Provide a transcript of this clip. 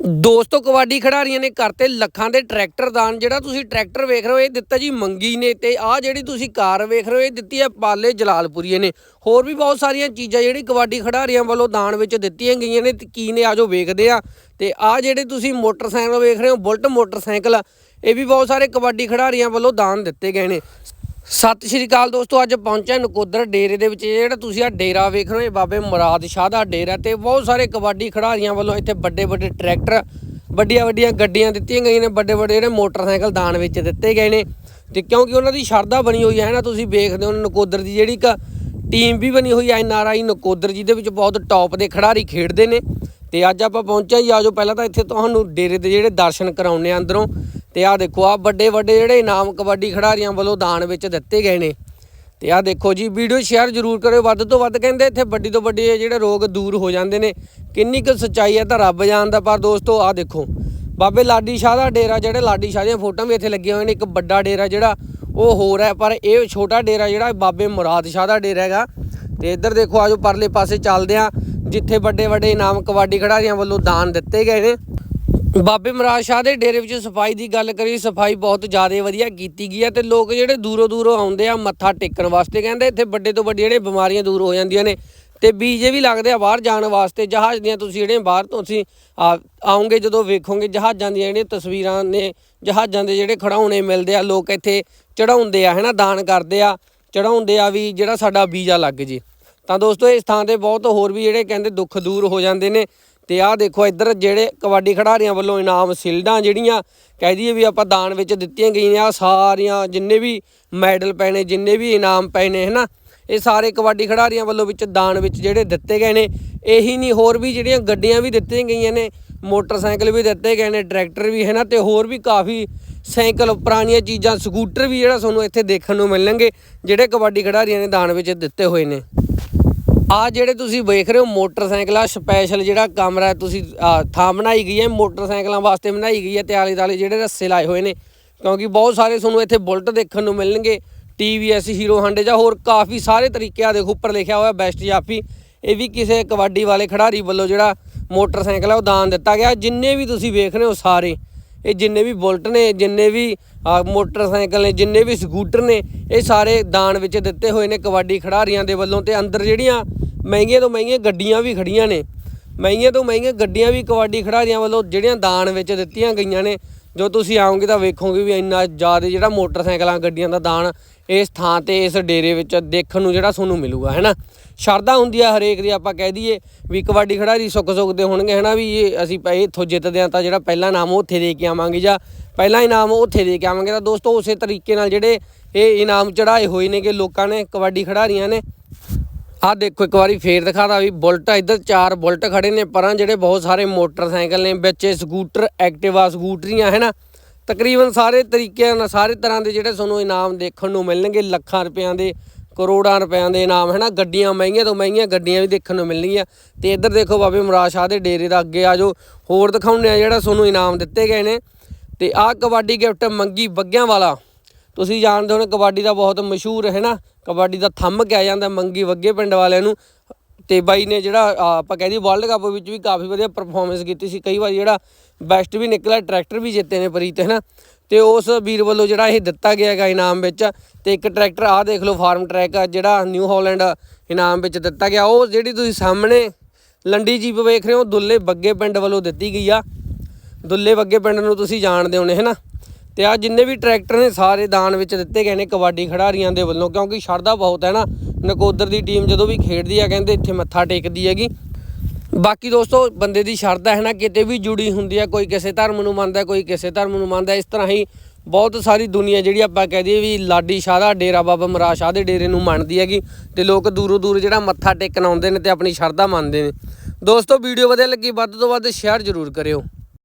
ਦੋਸਤੋ, ਕਬੱਡੀ ਖਿਡਾਰੀਆਂ ਨੇ ਕਰਤੇ ਲੱਖਾਂ ਦੇ ਟਰੈਕਟਰ ਦਾਨ, ਜਿਹੜਾ ਤੁਸੀਂ ਟਰੈਕਟਰ ਵੇਖ ਰਹੇ ਹੋ, ਇਹ ਦਿੱਤਾ ਜੀ ਮੰਗੀ ਨੇ ਤੇ ਆਹ ਜਿਹੜੀ ਤੁਸੀਂ ਕਾਰ ਵੇਖ ਰਹੇ ਹੋ, ਇਹ ਦਿੱਤੀ ਹੈ ਪਾਲੇ ਜਲਾਲਪੁਰੀਏ ਨੇ। ਹੋਰ ਵੀ ਬਹੁਤ ਸਾਰੀਆਂ ਚੀਜ਼ਾਂ ਜਿਹੜੀ ਕਬੱਡੀ ਖਿਡਾਰੀਆਂ ਵੱਲੋਂ ਦਾਨ ਵਿੱਚ ਦਿੱਤੀਆਂ ਗਈਆਂ ਨੇ, ਤੇ ਕੀ ਨੇ, ਆਜੋ ਵੇਖਦੇ ਆ ਤੇ ਆਹ ਜਿਹੜੇ ਤੁਸੀਂ ਮੋਟਰਸਾਈਕਲ ਵੇਖ ਰਹੇ ਹੋ, ਬੁਲਟ ਮੋਟਰਸਾਈਕਲ, ਇਹ ਵੀ ਬਹੁਤ ਸਾਰੇ ਕਬੱਡੀ ਖਿਡਾਰੀਆਂ ਵੱਲੋਂ ਦਾਨ ਦਿੱਤੇ ਗਏ ਨੇ। ਸਤਿ ਸ਼੍ਰੀ ਅਕਾਲ ਦੋਸਤੋ, ਅੱਜ ਪਹੁੰਚਿਆ ਨਕੋਦਰ ਡੇਰੇ ਦੇ ਵਿੱਚ। ਜਿਹੜਾ ਤੁਸੀਂ ਆ ਡੇਰਾ ਵੇਖ ਰਹੇ ਹੋ ਬਾਬੇ ਮੁਰਾਦ ਸ਼ਾਹ ਦਾ ਡੇਰਾ ਤੇ ਬਹੁਤ ਸਾਰੇ ਕਬੱਡੀ ਖਿਡਾਰੀਆਂ ਵੱਲੋਂ ਇੱਥੇ ਵੱਡੇ ਵੱਡੇ ਟਰੈਕਟਰ ਵੱਡੀਆਂ ਵੱਡੀਆਂ ਗੱਡੀਆਂ ਦਿੱਤੀਆਂ ਗਈਆਂ ਨੇ ਵੱਡੇ ਵੱਡੇ ਜਿਹੜੇ ਮੋਟਰਸਾਈਕਲ ਦਾਨ ਵਿੱਚ ਦਿੱਤੇ ਗਏ ਨੇ। ਤੇ ਕਿਉਂਕਿ ਉਹਨਾਂ ਦੀ ਸ਼ਰਧਾ ਬਣੀ ਹੋਈ ਹੈ ਨਾ, ਤੁਸੀਂ ਵੇਖਦੇ ਹੋ ਨਕੋਦਰ ਦੀ ਜਿਹੜੀ ਇੱਕ ਟੀਮ ਵੀ ਬਣੀ ਹੋਈ ਹੈ, ਐਨ ਆਰ ਆਈ ਨਕੋਦਰ ਜਿਹਦੇ ਵਿੱਚ ਬਹੁਤ ਟੌਪ ਦੇ ਖਿਡਾਰੀ ਖੇਡਦੇ ਨੇ। ਤੇ ਅੱਜ ਆਪਾਂ ਪਹੁੰਚਿਆ ਜੀ ਆਜੋ ਪਹਿਲਾਂ ਤਾਂ ਇੱਥੇ ਤੁਹਾਨੂੰ ਡੇਰੇ ਦੇ ਜਿਹੜੇ ਦਰਸ਼ਨ ਕਰਾਉਣੇ ਆ ਅੰਦਰੋਂ। ਤੇ ਆਹ ਦੇਖੋ ਆ ਵੱਡੇ ਵੱਡੇ ਜਿਹੜੇ ਇਨਾਮ ਕਬੱਡੀ ਖਿਡਾਰੀਆਂ ਵੱਲੋਂ ਦਾਨ ਵਿੱਚ ਦਿੱਤੇ ਗਏ ਨੇ। ਤੇ ਆਹ ਦੇਖੋ ਜੀ, ਵੀਡੀਓ ਸ਼ੇਅਰ ਜ਼ਰੂਰ ਕਰਿਓ। ਵੱਧ ਤੋਂ ਵੱਧ ਕਹਿੰਦੇ ਇੱਥੇ ਵੱਡੀ ਤੋਂ ਵੱਡੀ ਜਿਹੜੇ ਰੋਗ ਦੂਰ ਹੋ ਜਾਂਦੇ ਨੇ। ਕਿੰਨੀ ਕੁ ਸੱਚਾਈ ਹੈ ਤਾਂ ਰੱਬ ਜਾਣਦਾ, ਪਰ ਦੋਸਤੋ ਆਹ ਦੇਖੋ, ਬਾਬੇ ਲਾਡੀ ਸ਼ਾਹ ਦਾ ਡੇਰਾ ਜਿਹੜੇ ਲਾਡੀ ਸ਼ਾਹ ਦੀਆਂ ਫੋਟੋਆਂ ਵੀ ਇੱਥੇ ਲੱਗੀਆਂ ਹੋਈਆਂ ਨੇ, ਇੱਕ ਵੱਡਾ ਡੇਰਾ ਜਿਹੜਾ ਉਹ ਹੋਰ ਹੈ, ਪਰ ਇਹ ਛੋਟਾ ਡੇਰਾ ਜਿਹੜਾ ਬਾਬੇ ਮੁਰਾਦ ਸ਼ਾਹ ਦਾ ਡੇਰਾ ਹੈਗਾ। ਤੇ ਇੱਧਰ ਦੇਖੋ ਆਜੋ ਪਰਲੇ ਪਾਸੇ ਚੱਲਦੇ ਆ ਜਿੱਥੇ ਵੱਡੇ ਵੱਡੇ ਇਨਾਮ ਕਬੱਡੀ ਖਿਡਾਰੀਆਂ ਵੱਲੋਂ ਦਾਨ ਦਿੱਤੇ ਗਏ ਨੇ। ਬਾਬੇ ਮਹਾਰਾਜ ਸ਼ਾਹ ਦੇ ਡੇਰੇ ਵਿੱਚ ਸਫ਼ਾਈ ਦੀ ਗੱਲ ਕਰੀ ਸਫ਼ਾਈ ਬਹੁਤ ਜ਼ਿਆਦਾ ਵਧੀਆ ਕੀਤੀ ਗਈ ਹੈ ਤੇ ਲੋਕ ਜਿਹੜੇ ਦੂਰੋਂ ਦੂਰੋਂ ਆਉਂਦੇ ਆ, ਮੱਥਾ ਟੇਕਣ ਵਾਸਤੇ ਕਹਿੰਦੇ, ਇੱਥੇ ਵੱਡੇ ਤੋਂ ਵੱਡੀ ਜਿਹੜੇ ਬਿਮਾਰੀਆਂ ਦੂਰ ਹੋ ਜਾਂਦੀਆਂ ਨੇ ਤੇ ਵੀਜ਼ੇ ਵੀ ਲੱਗਦੇ ਆ ਬਾਹਰ ਜਾਣ ਵਾਸਤੇ। ਜਹਾਜ਼ ਦੀਆਂ ਤੁਸੀਂ ਜਿਹੜੇ ਬਾਹਰ ਤੋਂ ਤੁਸੀਂ ਆ- ਆਓਗੇ ਜਦੋਂ ਵੇਖੋਗੇ, ਜਹਾਜ਼ਾਂ ਦੀਆਂ ਜਿਹੜੀਆਂ ਤਸਵੀਰਾਂ ਨੇ, ਜਹਾਜ਼ਾਂ ਦੇ ਜਿਹੜੇ ਖੜਾਉਣੇ ਮਿਲਦੇ ਆ, ਲੋਕ ਇੱਥੇ ਚੜਾਉਂਦੇ ਆ, ਹੈਨਾ, ਦਾਨ ਕਰਦੇ ਆ ਚੜਾਉਂਦੇ ਆ ਵੀ ਜਿਹੜਾ ਸਾਡਾ ਵੀਜ਼ਾ ਲੱਗ ਜੇ। ਤਾਂ ਦੋਸਤੋ, ਇਸ ਥਾਂ ਤੇ ਬਹੁਤ ਹੋਰ ਵੀ ਜਿਹੜੇ ਕਹਿੰਦੇ ਦੁੱਖ ਦੂਰ ਹੋ ਜਾਂਦੇ ਨੇ। ਤੇ ਆਹ ਦੇਖੋ ਇੱਧਰ ਜਿਹੜੇ ਕਬੱਡੀ ਖਿਡਾਰੀਆਂ ਵੱਲੋਂ ਇਨਾਮ ਸਿਲਡਾਂ ਜਿਹੜੀਆਂ ਕਹਿ ਦਈਏ ਵੀ ਆਪਾਂ ਦਾਨ ਵਿੱਚ ਦਿੱਤੀਆਂ ਗਈਆਂ ਆ ਸਾਰੀਆਂ ਜਿੰਨੇ ਵੀ ਮੈਡਲ ਪਏ ਨੇ, ਜਿੰਨੇ ਵੀ ਇਨਾਮ ਪਏ ਨੇ, ਹਨਾ? ਇਹ ਸਾਰੇ ਕਬੱਡੀ ਖਿਡਾਰੀਆਂ ਵੱਲੋਂ ਵਿੱਚ ਦਾਨ ਵਿੱਚ ਜਿਹੜੇ ਦਿੱਤੇ ਗਏ ਨੇ। ਇਹੀ ਨਹੀਂ, ਹੋਰ ਵੀ ਜਿਹੜੀਆਂ ਗੱਡੀਆਂ ਵੀ ਦਿੱਤੀਆਂ ਗਈਆਂ ਨੇ, ਮੋਟਰਸਾਈਕਲ ਵੀ ਦਿੱਤੇ ਗਏ ਨੇ, ਟਰੈਕਟਰ ਵੀ ਹੈ ਨਾ ਤੇ ਹੋਰ ਵੀ ਕਾਫੀ ਸਾਈਕਲ ਪੁਰਾਣੀਆਂ ਚੀਜ਼ਾਂ, ਸਕੂਟਰ ਵੀ ਜਿਹੜਾ ਤੁਹਾਨੂੰ ਇੱਥੇ ਦੇਖਣ ਨੂੰ ਮਿਲਣਗੇ, ਜਿਹੜੇ ਕਬੱਡੀ ਖਿਡਾਰੀਆਂ ਨੇ ਦਾਨ ਵਿੱਚ ਦਿੱਤੇ ਹੋਏ ਨੇ। ਆ ਜਿਹੜੇ ਤੁਸੀਂ ਵੇਖ ਰਹੇ ਹੋ ਮੋਟਰਸਾਈਕਲ, ਆ ਸਪੈਸ਼ਲ ਜਿਹੜਾ ਕਮਰਾ ਤੁਸੀਂ ਥਾਂ ਬਣਾਈ ਗਈ ਹੈ, ਮੋਟਰਸਾਈਕਲਾਂ ਵਾਸਤੇ ਬਣਾਈ ਗਈ ਹੈ ਤੇ ਆਲੇ ਦਾਲੇ ਜਿਹੜੇ ਰੱਸੇ ਲਾਏ ਹੋਏ ਨੇ। ਕਿਉਂਕਿ ਬਹੁਤ ਸਾਰੇ ਤੁਹਾਨੂੰ ਇੱਥੇ ਬੁਲਟ ਦੇਖਣ ਨੂੰ ਮਿਲਣਗੇ TVS ਹੀਰੋ ਹਾਂਡੇ ਜਾਂ ਹੋਰ ਕਾਫੀ ਸਾਰੇ ਤਰੀਕੇ ਆ, ਦੇਖੋ ਉੱਪਰ ਲਿਖਿਆ ਹੋਇਆ ਬੈਸਟ ਜਾਫੀ ਇਹ ਵੀ ਕਿਸੇ ਕਬੱਡੀ ਵਾਲੇ ਖਿਡਾਰੀ ਵੱਲੋਂ ਜਿਹੜਾ ਮੋਟਰਸਾਈਕਲ ਹੈ ਉਹ ਦਾਨ ਦਿੱਤਾ ਗਿਆ। ਜਿੰਨੇ ਵੀ ਤੁਸੀਂ ਵੇਖ ਰਹੇ ਹੋ ਸਾਰੇ ਇਹ ਜਿੰਨੇ ਵੀ ਬੁਲਟ ਨੇ, ਜਿੰਨੇ ਵੀ ਮੋਟਰਸਾਈਕਲ ਨੇ, ਜਿੰਨੇ ਵੀ ਸਕੂਟਰ ਨੇ, ਇਹ ਸਾਰੇ ਦਾਨ ਵਿੱਚ ਦਿੱਤੇ ਹੋਏ ਨੇ ਕਬੱਡੀ ਖਿਡਾਰੀਆਂ ਦੇ ਵੱਲੋਂ ਤੇ ਅੰਦਰ ਜਿਹੜੀਆਂ ਮਹਿੰਗੀਆਂ ਤੋਂ ਮਹਿੰਗੀਆਂ ਗੱਡੀਆਂ ਵੀ ਖੜੀਆਂ ਨੇ। ਮਹਿੰਗੀਆਂ ਤੋਂ ਮਹਿੰਗੀਆਂ ਗੱਡੀਆਂ ਵੀ ਕਬੱਡੀ ਖਿਡਾਰੀਆਂ ਵੱਲੋਂ ਜਿਹੜੀਆਂ ਦਾਨ ਵਿੱਚ ਦਿੱਤੀਆਂ ਗਈਆਂ ਨੇ, ਜੋ ਤੁਸੀਂ ਆਓਗੇ ਤਾਂ ਵੇਖੋਗੇ ਵੀ ਇੰਨਾ ਜ਼ਿਆਦਾ ਜਿਹੜਾ ਮੋਟਰਸਾਈਕਲਾਂ ਗੱਡੀਆਂ ਦਾ ਦਾਨ ਇਸ ਥਾਂ ਤੇ, ਇਸ ਡੇਰੇ ਵਿੱਚ ਦੇਖਣ ਨੂੰ ਜਿਹੜਾ ਤੁਹਾਨੂੰ ਮਿਲੂਗਾ ਹੈਨਾ ਸ਼ਰਧਾ ਹੁੰਦੀ ਆ ਹਰੇਕ ਦੀ, ਆਪਾਂ ਕਹਿ ਦਈਏ ਵੀ ਕਬੱਡੀ ਖਿਡਾਰੀ ਸੁੱਖ ਸੁੱਖ ਦੇ ਹੋਣਗੇ, ਹੈਨਾ ਵੀ ਇਹ ਅਸੀਂ ਪਏ ਇੱਥੋਂ ਜਿੱਤਦੇ ਆ ਤਾਂ ਜਿਹੜਾ ਪਹਿਲਾ ਇਨਾਮ ਉਹ ਉੱਥੇ ਦੇ ਕੇ ਆਵਾਂਗੇ ਜਾਂ ਪਹਿਲਾ ਇਨਾਮ ਉੱਥੇ ਦੇ ਕੇ ਆਵਾਂਗੇ। ਤਾਂ ਦੋਸਤੋ, ਉਸੇ ਤਰੀਕੇ ਨਾਲ ਜਿਹੜੇ ਇਹ ਇਨਾਮ ਚੜਾਏ ਹੋਏ ਨੇਗੇ ਲੋਕਾਂ ਨੇ, ਕਬੱਡੀ ਖਿਡਾਰੀਆਂ ਨੇ। ਆਹ ਦੇਖੋ, ਇੱਕ ਵਾਰੀ ਫੇਰ ਦਿਖਾਦਾ ਵੀ ਬੁਲਟ ਇੱਧਰ ਚਾਰ ਬੁਲਟ ਖੜੇ ਨੇ, ਪਰਾਂ ਜਿਹੜੇ ਬਹੁਤ ਸਾਰੇ ਮੋਟਰਸਾਈਕਲ ਨੇ, ਵਿੱਚ ਇਹ ਸਕੂਟਰ, ਐਕਟਿਵਾ, ਸਕੂਟਰੀਆਂ ਹੈ ਨਾ ਤਕਰੀਬਨ ਸਾਰੇ ਤਰੀਕਿਆਂ ਨਾਲ, ਸਾਰੇ ਤਰ੍ਹਾਂ ਦੇ ਜਿਹੜੇ ਤੁਹਾਨੂੰ ਇਨਾਮ ਦੇਖਣ ਨੂੰ ਮਿਲਣਗੇ, ਲੱਖਾਂ ਰੁਪਿਆਂ ਦੇ ਕਰੋੜਾਂ ਰੁਪਿਆਂ ਦੇ ਇਨਾਮ ਹੈ ਨਾ ਗੱਡੀਆਂ ਮਹਿੰਗੀਆਂ ਤੋਂ ਮਹਿੰਗੀਆਂ ਗੱਡੀਆਂ ਵੀ ਦੇਖਣ ਨੂੰ ਮਿਲਣਗੀਆਂ। ਤੇ ਇੱਧਰ ਦੇਖੋ ਬਾਬੇ ਮੁਰਾਦ ਸ਼ਾਹ ਦੇ ਡੇਰੇ ਦਾ ਅੱਗੇ ਆ ਜੋ ਹੋਰ ਦਿਖਾਉਂਦੇ ਆ ਜਿਹੜਾ ਤੁਹਾਨੂੰ ਇਨਾਮ ਦਿੱਤੇ ਗਏ ਨੇ। ਤੇ ਆਹ ਕਬੱਡੀ ਗਿਫਟ ਮੰਗੀ ਬੱਗਿਆਂ ਵਾਲਾ। ਤੁਸੀਂ ਜਾਣਦੇ ਹੋ ਕਬੱਡੀ ਦਾ ਬਹੁਤ ਮਸ਼ਹੂਰ ਹੈ ਨਾ ਕਬੱਡੀ ਦਾ ਥੰਮ ਕਿਹਾ ਜਾਂਦਾ ਮੰਗੀ ਵੱਗੇ ਪਿੰਡ ਵਾਲਿਆਂ ਨੂੰ। ਤੇ ਬਾਈ ਨੇ ਜਿਹੜਾ ਆ, ਆਪਾਂ ਕਹਿੰਦੇ ਵਰਲਡ ਕੱਪ ਵਿੱਚ ਵੀ ਕਾਫੀ ਵਧੀਆ ਪਰਫਾਰਮੈਂਸ ਕੀਤੀ ਸੀ। ਕਈ ਵਾਰ ਜਿਹੜਾ ਬੈਸਟ ਵੀ ਨਿਕਲਿਆ ਟਰੈਕਟਰ ਵੀ ਜਿੱਤੇ ਨੇ ਪ੍ਰੀਤ ਹੈ ਨਾ ਤੇ ਉਸ ਵੀਰ ਵੱਲੋਂ ਜਿਹੜਾ ਇਹ ਦਿੱਤਾ ਗਿਆ ਹੈਗਾ ਇਨਾਮ ਵਿੱਚ, ਤੇ ਇੱਕ ਟਰੈਕਟਰ ਆਹ ਦੇਖ ਲਓ, ਫਾਰਮ ਟਰੈਕ ਜਿਹੜਾ ਨਿਊ ਹਾਲੈਂਡ ਇਨਾਮ ਵਿੱਚ ਦਿੱਤਾ ਗਿਆ। ਉਹ ਜਿਹੜੀ ਤੁਸੀਂ ਸਾਹਮਣੇ ਲੰਡੀ ਜੀਪ ਵੇਖ ਰਹੇ ਹੋ, ਦੁੱਲੇ ਬੱਗੇ ਪਿੰਡ ਵੱਲੋਂ ਦਿੱਤੀ ਗਈ ਆ। ਦੁੱਲੇ ਬੱਗੇ ਪਿੰਡ ਨੂੰ ਤੁਸੀਂ ਜਾਣਦੇ ਹੋਣੇ ਹੈ ਨਾ ਤੇ ਆ ਜਿੰਨੇ ਵੀ ਟਰੈਕਟਰ ਨੇ, ਸਾਰੇ ਦਾਨ ਵਿੱਚ ਦਿੱਤੇ ਗਏ ਨੇ ਕਬੱਡੀ ਖਿਡਾਰੀਆਂ ਦੇ ਵੱਲੋਂ, ਕਿਉਂਕਿ ਸ਼ਰਧਾ ਬਹੁਤ ਹੈ ਨਾ। ਨਕੋਦਰ ਦੀ ਟੀਮ ਜਦੋਂ ਵੀ ਖੇਡਦੀ ਆ, ਕਹਿੰਦੇ ਇੱਥੇ ਮੱਥਾ ਟੇਕਦੀ ਹੈਗੀ। ਬਾਕੀ ਦੋਸਤੋ, ਬੰਦੇ ਦੀ ਸ਼ਰਧਾ ਹੈ ਨਾ, ਕਿਤੇ ਵੀ ਜੁੜੀ ਹੁੰਦੀ ਹੈ ਕੋਈ ਕਿਸੇ ਧਰਮ ਨੂੰ ਮੰਨਦਾ, ਕੋਈ ਕਿਸੇ ਧਰਮ ਨੂੰ ਮੰਨਦਾ, ਇਸ ਤਰ੍ਹਾਂ ਹੀ ਬਹੁਤ ਸਾਰੀ ਦੁਨੀਆ ਜਿਹੜੀ ਆਪਾਂ ਕਹਿ ਦਈਏ ਵੀ ਲਾਡੀ ਸ਼ਾਹ ਦਾ ਡੇਰਾ ਬਾਬਾ ਮਰਾ ਸ਼ਾਹ ਦੇ ਡੇਰੇ ਨੂੰ ਮੰਨਦੀ ਹੈਗੀ ਤੇ ਲੋਕ ਦੂਰੋਂ ਦੂਰ ਜਿਹੜਾ ਮੱਥਾ ਟੇਕਣ ਆਉਂਦੇ ਨੇ ਤੇ ਆਪਣੀ ਸ਼ਰਧਾ ਮੰਨਦੇ ਨੇ। ਦੋਸਤੋ, ਵੀਡੀਓ ਵਧੀਆ ਲੱਗੀ, ਵੱਧ ਤੋਂ ਵੱਧ ਸ਼ੇਅਰ ਜ਼ਰੂਰ ਕਰਿਓ।